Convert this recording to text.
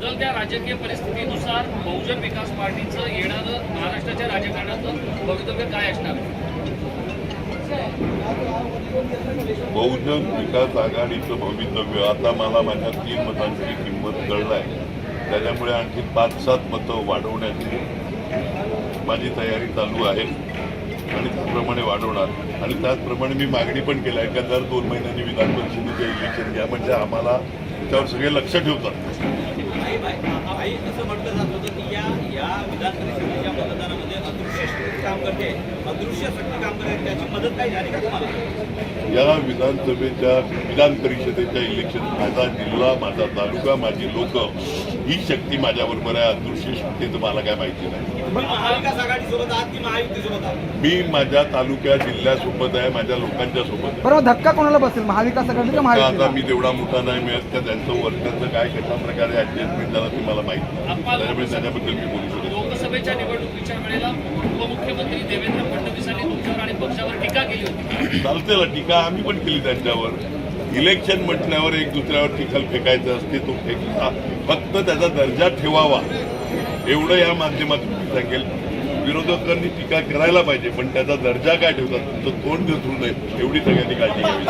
बदलत्या राजकीय परिस्थितीनुसार बहुजन विकास पार्टीचं येणारं महाराष्ट्राच्या राजकारणाचं भवितव्य काय असणार? बहुजन विकास आघाडीचं भवितव्य आता मला माझ्या तीन मतांची किंमत कळलं आहे त्याच्यामुळे आणखी पाच सात मतं वाढवण्याची माझी तयारी चालू आहे. आणि त्याप्रमाणे वाढवणार. आणि त्याचप्रमाणे मी मागणी पण केली आहे का दर दोन महिन्यांनी विधान परिषदेचे इलेक्शन घ्या. म्हणजे आम्हाला त्यावर सगळे लक्ष ठेवतात. असं म्हटलं जात होतं की या या विधान परिषद काम करते अदृश्य शक्ती काम करते त्याची मदत काही झाली का तुम्हाला? या विधानसभेच्या विधान परिषदेच्या इलेक्शन माझा जिल्हा माझा तालुका माझी लोक ही शक्ती माझ्याबरोबर आहे अदृश्य शक्तीचं मला काय माहिती नाही. महाविकास आहात की आहात? मी माझ्या तालुक्या जिल्ह्यासोबत आहे माझ्या लोकांच्या सोबत आहे. बरोबर धक्का कोणाला बसेल? महाविकास आघाडी का आता मी तेवढा मोठा नाही मिळत का त्यांचं वर्गाचं काय कशा प्रकारे ऍडजस्टमेंट झालं ते मला माहिती नाही. त्याच्यामुळे त्याच्याबद्दल मी बोलू शकतो लोकसभेच्या निवडणुकीच्या वेळेला उपमुख्यमंत्री देवेंद्र फडणवीसांनी तुमच्यावर आणि पक्षावर टीका केली होती. चालते ना टीका आम्ही पण केली त्यांच्यावर. इलेक्शन म्हटल्यावर एक दुसऱ्यावर टिकल फेकायचं असते तो फेकला. फक्त त्याचा दर्जा ठेवावा. एवढं या माध्यमातून मी सांगेल. विरोधकांनी टीका करायला पाहिजे पण त्याचा दर्जा काय ठेवतात तुमचं तोंड दिसू नये एवढी सगळ्यांनी काळजी घ्यावी